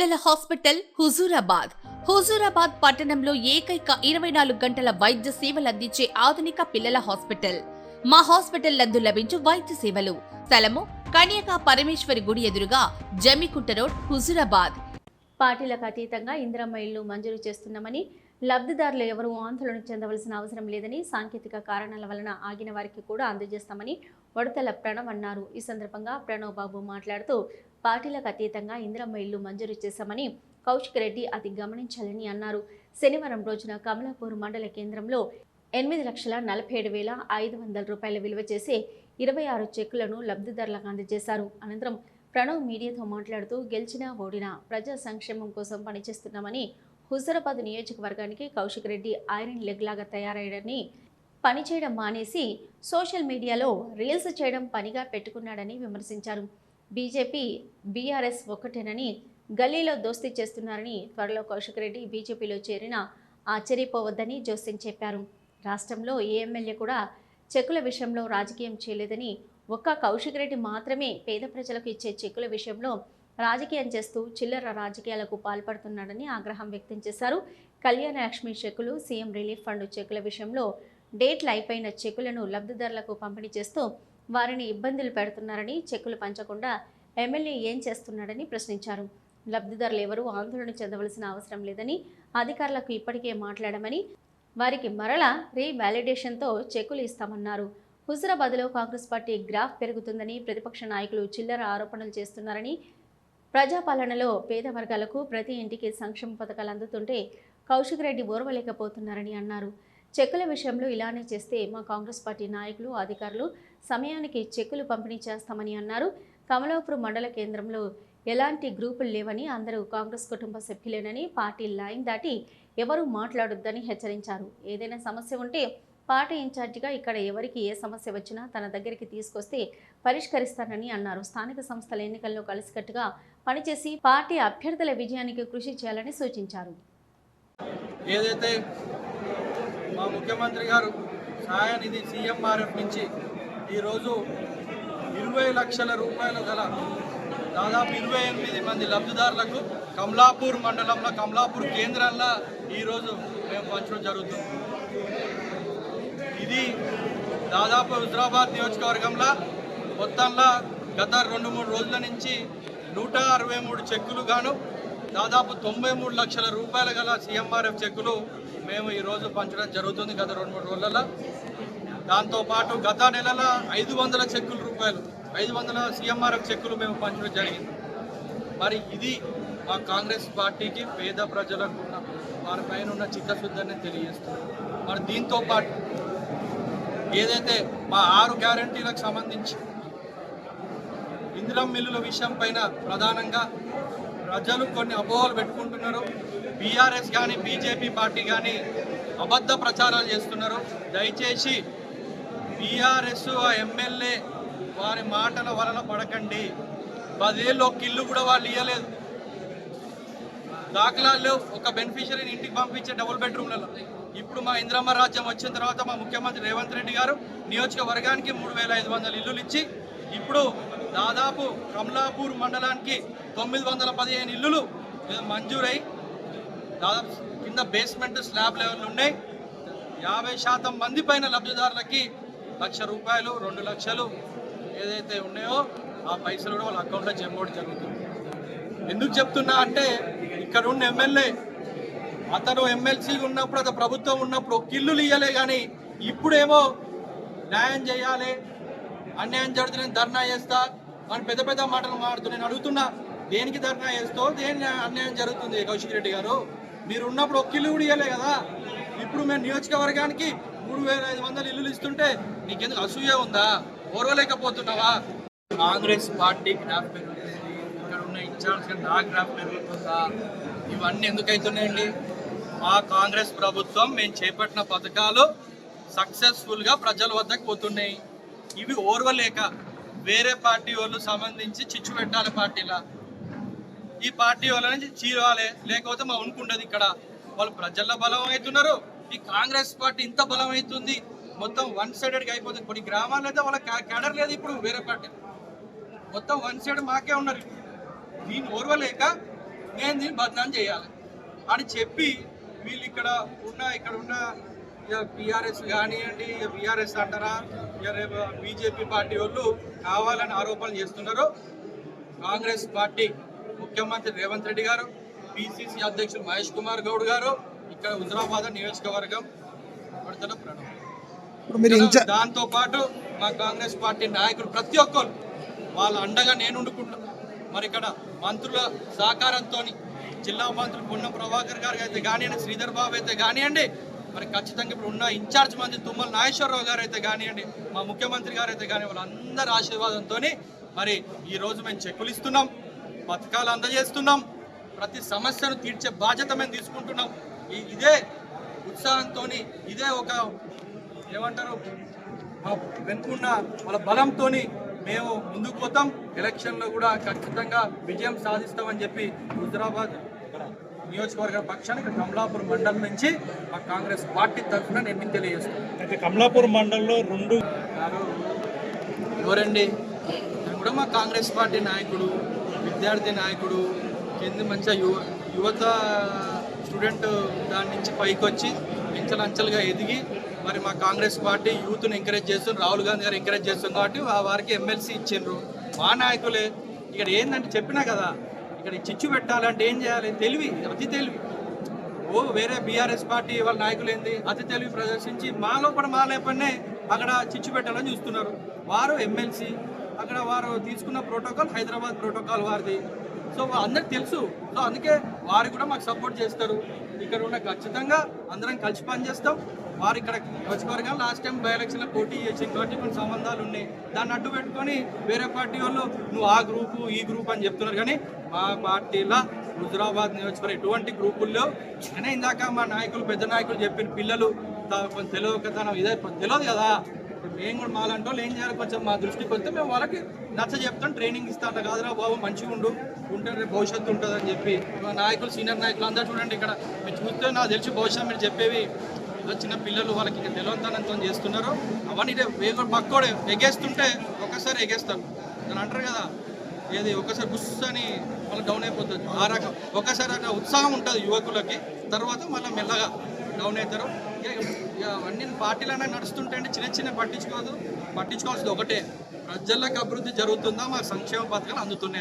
పిల్లల హాస్పిటల్ హుజూరాబాద్. హుజూరాబాద్ పట్టణంలో ఏకైక ఇరవై నాలుగు గంటల వైద్య సేవలు అందించే ఆధునిక పిల్లల హాస్పిటల్. మా హాస్పిటల్ నందు లభించు వైద్య సేవలు. స్థలము కన్యకా పరమేశ్వరి గుడి ఎదురుగా జమికుంట రోడ్ హుజూరాబాద్. పార్టీలకు అతీతంగా ఇందిరమ్మ ఇల్లు మంజూరు చేస్తున్నామని లబ్ధిదారులు ఎవరూ ఆందోళన చెందవలసిన అవసరం లేదని సాంకేతిక కారణాల వలన ఆగిన వారికి కూడా అందజేస్తామని వడతల ప్రణవ్ అన్నారు. ఈ సందర్భంగా ప్రణవ్ బాబు మాట్లాడుతూ పార్టీలకు అతీతంగా ఇందిరమ్మ ఇల్లు మంజూరు చేశామని కౌశిక్ రెడ్డి అది గమనించాలని అన్నారు. శనివారం రోజున కమలాపూర్ మండల కేంద్రంలో ఎనిమిది లక్షల నలభై ఏడు వేల ఐదు వందల రూపాయల విలువ చేసే ఇరవై ఆరు చెక్కులను లబ్ధిదారులకు అందజేశారు. అనంతరం ప్రణవ్ మీడియాతో మాట్లాడుతూ గెలిచినా ఓడినా ప్రజా సంక్షేమం కోసం పనిచేస్తున్నామని హుజరాబాద్ నియోజకవర్గానికి కౌశిక్ రెడ్డి ఐరన్ లెగ్ లాగా తయారయ్యాడని పనిచేయడం మానేసి సోషల్ మీడియాలో రీల్స్ చేయడం పనిగా పెట్టుకున్నాడని విమర్శించారు. బీజేపీ బీఆర్ఎస్ ఒక్కటేనని గల్లీలో దోస్తీ చేస్తున్నారని త్వరలో కౌశిక్ రెడ్డి బీజేపీలో చేరిన ఆశ్చర్యపోవద్దని జోస్యం చెప్పారు. రాష్ట్రంలో ఏ ఎమ్మెల్యే కూడా చెక్కుల విషయంలో రాజకీయం చేయలేదని ఒక్క కౌశిక్ రెడ్డి మాత్రమే పేద ప్రజలకు ఇచ్చే చెక్కుల విషయంలో రాజకీయం చేస్తూ చిల్లర రాజకీయాలకు పాల్పడుతున్నాడని ఆగ్రహం వ్యక్తం చేశారు. కళ్యాణ లక్ష్మి చెక్కులు సీఎం రిలీఫ్ ఫండ్ చెక్కుల విషయంలో డేట్లు అయిపోయిన చెక్కులను లబ్ధిదారులకు పంపిణీ చేస్తూ వారిని ఇబ్బందులు పెడుతున్నారని చెక్కులు పంచకుండా ఎమ్మెల్యే ఏం చేస్తున్నాడని ప్రశ్నించారు. లబ్ధిదారులు ఎవరూ ఆందోళన చెందవలసిన అవసరం లేదని అధికారులకు ఇప్పటికే మాట్లాడమని వారికి మరల రీవాలిడేషన్తో చెక్కులు ఇస్తామన్నారు. హుజరాబాద్లో కాంగ్రెస్ పార్టీ గ్రాఫ్ పెరుగుతుందని ప్రతిపక్ష నాయకులు చిల్లర ఆరోపణలు చేస్తున్నారని ప్రజాపాలనలో పేద వర్గాలకు ప్రతి ఇంటికి సంక్షేమ పథకాలు అందుతుంటే కౌశిక్ రెడ్డి ఓర్వలేకపోతున్నారని అన్నారు. చెక్కుల విషయంలో ఇలానే చేస్తే మా కాంగ్రెస్ పార్టీ నాయకులు అధికారులు సమయానికి చెక్కులు పంపిణీ చేస్తామని అన్నారు. కమలాపురం మండల కేంద్రంలో ఎలాంటి గ్రూపులు లేవని అందరూ కాంగ్రెస్ కుటుంబ సభ్యులేనని పార్టీ లైన్ దాటి ఎవరూ మాట్లాడొద్దని హెచ్చరించారు. ఏదైనా సమస్య ఉంటే పార్టీ ఇన్ఛార్జిగా ఇక్కడ ఎవరికి ఏ సమస్య వచ్చినా తన దగ్గరికి తీసుకొస్తే పరిష్కరిస్తానని అన్నారు. స్థానిక సంస్థల ఎన్నికల్లో కలిసికట్టుగా పనిచేసి పార్టీ అభ్యర్థుల విజయానికి కృషి చేయాలని సూచించారు. ఏదైతే మా ముఖ్యమంత్రి గారు సహాయ సీఎంఆర్ఎఫ్ నుంచి ఈరోజు ఇరవై లక్షల రూపాయలు గల దాదాపు ఇరవై ఎనిమిది మంది లబ్ధిదారులకు కమలాపూర్ మండలంలో కమలాపూర్ కేంద్రంలో ఈరోజు మేము పంచడం జరుగుతుంది. ఇది దాదాపు హుజరాబాద్ నియోజకవర్గంలో మొత్తంలో గత రెండు మూడు రోజుల నుంచి నూట అరవై మూడు చెక్కులు గాను దాదాపు తొంభై మూడు లక్షల రూపాయలు గల సీఎంఆర్ఎఫ్ చెక్కులు మేము ఈరోజు పంచడం జరుగుతుంది గత రెండు మూడు రోజులలో. దాంతోపాటు గత నెలల ఐదు వందల చెక్కుల రూపాయలు ఐదు వందల సీఎంఆర్ఎఫ్ చెక్కులు మేము పంచడం జరిగింది. మరి ఇది మా కాంగ్రెస్ పార్టీకి పేద ప్రజలకు ఉన్న వారిపైన ఉన్న చిత్తశుద్ధిని తెలియజేస్తుంది. మరి దీంతో పాటు ఏదైతే మా ఆరు గ్యారంటీలకు సంబంధించి ఇందిరం మిల్లుల విషయం పైన ప్రధానంగా ప్రజలు కొన్ని అపోహలు పెట్టుకుంటున్నారు. బీఆర్ఎస్ కానీ బీజేపీ పార్టీ కానీ అబద్ధ ప్రచారాలు చేస్తున్నారు. దయచేసి బీఆర్ఎస్ ఆ ఎమ్మెల్యే వారి మాటల వలన పడకండి. పదేళ్ళు ఒక ఇల్లు కూడా వాళ్ళు ఇవ్వలేదు దాఖలాలు ఒక బెనిఫిషరీని ఇంటికి పంపించే డబుల్ బెడ్రూమ్లలో ఇప్పుడు మా ఇంద్రమ్మ రాజ్యం వచ్చిన తర్వాత మా ముఖ్యమంత్రి రేవంత్ రెడ్డి గారు నియోజకవర్గానికి మూడు వేల ఐదు వందల ఇల్లులు ఇచ్చి ఇప్పుడు దాదాపు కమలాపూర్ మండలానికి తొమ్మిది వందల పదిహేను ఇల్లులు మంజూరై దాదాపు కింద బేస్మెంట్ స్లాబ్ లెవెల్ ఉన్నాయి. యాభై శాతం మంది పైన లబ్ధిదారులకి లక్ష రూపాయలు రెండు లక్షలు ఏదైతే ఉన్నాయో ఆ పైసలు కూడా వాళ్ళ అకౌంట్లో జమ్మోడు జరుగుతుంది. ఎందుకు చెప్తున్నా అంటే ఇక్కడ ఉన్న ఎమ్మెల్యే అతను ఎమ్మెల్సీ ఉన్నప్పుడు అతను ప్రభుత్వం ఉన్నప్పుడు కిల్లులు ఇయ్యలే కానీ ఇప్పుడేమో న్యాయం చేయాలి అన్యాయం జరుగుతున్న ధర్నా చేస్తా అని పెద్ద పెద్ద మాటలు మాడుతూ నేను అడుగుతున్నా దేనికి ధర్నా చేస్తావు దేని అన్యాయం జరుగుతుంది కౌశిక్ రెడ్డి గారు? మీరు ఉన్నప్పుడు ఒక ఇల్లు కూడా ఇవ్వలే కదా? ఇప్పుడు మేము నియోజకవర్గానికి మూడు వేల ఐదు వందల ఇల్లులు ఇస్తుంటే నీకెందుకు అసూయ ఉందా? ఓర్వలేకపోతున్నావా? కాంగ్రెస్ పార్టీ గ్రాఫ్ పెరుగుతుంది ఇన్ఛార్జ్ నా గ్రాఫ్ పెరుగుతుందా? ఇవన్నీ ఎందుకైతున్నాయండి? మా కాంగ్రెస్ ప్రభుత్వం మేము చేపట్టిన పథకాలు సక్సెస్ఫుల్గా ప్రజల వద్దకు పోతున్నాయి. ఇవి ఓర్వలేక వేరే పార్టీ వాళ్ళు సంబంధించి చిచ్చు పెట్టాలి పార్టీలా. ఈ పార్టీ వాళ్ళ నుంచి చీరాలి లేకపోతే మా ఉనుకుండదు ఇక్కడ. వాళ్ళు ప్రజల్లో బలం అవుతున్నారు ఈ కాంగ్రెస్ పార్టీ ఇంత బలం అవుతుంది మొత్తం వన్ సైడెడ్గా అయిపోతుంది. కొన్ని గ్రామాల్లో అయితే వాళ్ళ క్యాడర్ లేదు ఇప్పుడు వేరే పార్టీ. మొత్తం వన్ సైడ్ మాకే ఉన్నారు. దీన్ని ఓర్వలేక నేను దీన్ని బదనాం చేయాలి. అని చెప్పి వీళ్ళు ఇక్కడ ఉన్న ఇక్కడ ఉన్న బీఆర్ఎస్ కానివ్వండి బీఆర్ఎస్ అంటారా బీజేపీ పార్టీ వాళ్ళు కావాలని ఆరోపణలు చేస్తున్నారు. కాంగ్రెస్ పార్టీ ముఖ్యమంత్రి రేవంత్ రెడ్డి గారు పిసిసి అధ్యక్షులు మహేష్ కుమార్ గౌడ్ గారు ఇక్కడ హుజరాబాద్ నియోజకవర్గం పడతల ప్రణవ్ ఇప్పుడు మీరు ఇన్ఛా దాంతో పాటు మా కాంగ్రెస్ పార్టీ నాయకులు ప్రతి ఒక్కరు వాళ్ళ అండగా నేను ఉండుకుంటా మరి ఇక్కడ మంత్రుల సహకారంతో జిల్లా మంత్రులు పొన్నం ప్రభాకర్ గారు అయితే కానివ్వండి శ్రీధర్ బాబు అయితే కానివ్వండి మరి ఖచ్చితంగా ఇప్పుడు ఉన్న ఇన్ఛార్జ్ మంత్రి తుమ్మల నాగేశ్వరరావు గారు అయితే కానివ్వండి మా ముఖ్యమంత్రి గారు అయితే కానీ వాళ్ళందరి ఆశీర్వాదంతో మరి ఈ రోజు మేము చెక్కులు ఇస్తున్నాం పథకాలు అందజేస్తున్నాం ప్రతి సమస్యను తీర్చే బాధ్యత మేము తీసుకుంటున్నాం. ఇదే ఉత్సాహంతో ఇదే ఒక ఏమంటారు వెనుకున్న వాళ్ళ బలంతో మేము ముందుకు పోతాం. ఎలక్షన్లో కూడా ఖచ్చితంగా విజయం సాధిస్తామని చెప్పి హుజరాబాద్ నియోజకవర్గ పక్షానికి కమలాపూర్ మండలం నుంచి మా కాంగ్రెస్ పార్టీ తరఫున నేను తెలియజేస్తాను. అయితే కమలాపూర్ మండలంలో రెండు ఎవరండి? కూడా మా కాంగ్రెస్ పార్టీ నాయకుడు విద్యార్థి నాయకుడు కింద మంచిగా యువ యువత స్టూడెంట్ దాని నుంచి పైకి వచ్చి అంచెలంచెలుగా ఎదిగి మరి మా కాంగ్రెస్ పార్టీ యూత్ను ఎంకరేజ్ చేస్తుంది. రాహుల్ గాంధీ గారు ఎంకరేజ్ చేస్తుంది కాబట్టి వారికి ఎమ్మెల్సీ ఇచ్చిండ్రు. మా నాయకులే ఇక్కడ ఏంటంటే చెప్పినా కదా ఇక్కడ చిచ్చు పెట్టాలంటే ఏం చేయాలి? తెలివి అతి తెలివి. ఓ వేరే బీఆర్ఎస్ పార్టీ వాళ్ళ నాయకులు ఏంది? అతి తెలివి ప్రదర్శించి మా లోపల మా లేపనే అక్కడ చిచ్చు పెట్టాలని చూస్తున్నారు. వారు ఎమ్మెల్సీ అక్కడ వారు తీసుకున్న ప్రోటోకాల్ హైదరాబాద్ ప్రోటోకాల్ వారిది. సో అందరికి తెలుసు. సో అందుకే వారు కూడా మాకు సపోర్ట్ చేస్తారు. ఇక్కడ ఉన్న ఖచ్చితంగా అందరం కలిసి పనిచేస్తాం. వారు ఇక్కడ నియోజకవర్గం లాస్ట్ టైం బై ఎలక్షన్లో పోటీ చేసింది కాబట్టి కొన్ని సంబంధాలు ఉన్నాయి. దాన్ని అడ్డు పెట్టుకొని వేరే పార్టీ వాళ్ళు నువ్వు ఆ గ్రూపు ఈ గ్రూప్ అని చెప్తున్నారు. కానీ మా పార్టీలో హుజరాబాద్ నియోజకవర్గం ఎటువంటి గ్రూపుల్లో ఇకనే ఇందాక మా నాయకులు పెద్ద నాయకులు చెప్పిన పిల్లలు కొంచెం తెలియక తెలియకతనం ఇదే తెలియదు కదా. ఇప్పుడు మేము కూడా మాలాంటి ఏం చేయాలి? కొంచెం మా దృష్టికి వస్తే మేము వాళ్ళకి నచ్చ చెప్తాం ట్రైనింగ్ ఇస్తా కాదురా బాబు మంచిగా ఉండు. ఉంటే రేపు భవిష్యత్తు ఉంటుంది అని చెప్పి నాయకులు సీనియర్ నాయకులు అందరూ చూడండి ఇక్కడ. మీరు చూస్తే నాకు తెలిసి భవిష్యత్తు మీరు చెప్పేవి. ఏదో చిన్న పిల్లలు వాళ్ళకి ఇంకా చేస్తున్నారు. అవన్నీ ఇదే వేగ పక్కోడే ఎగేస్తుంటే ఒక్కసారి ఎగేస్తారు దాని అంటారు కదా ఏది ఒకసారి గుస్ అని మళ్ళీ డౌన్ అయిపోతుంది. ఆ రకం ఒకసారి ఉత్సాహం ఉంటుంది యువకులకి. తర్వాత మళ్ళీ మెల్లగా డౌన్ అవుతారు. ఇక అన్ని అవన్నీ నడుస్తుంటే చిన్న చిన్న పట్టించుకోదు. పట్టించుకోవాల్సింది ఒకటే. ప్రజలకు అభివృద్ధి జరుగుతుందా? మా సంక్షేమ పథకాలు అందుతున్నాయా?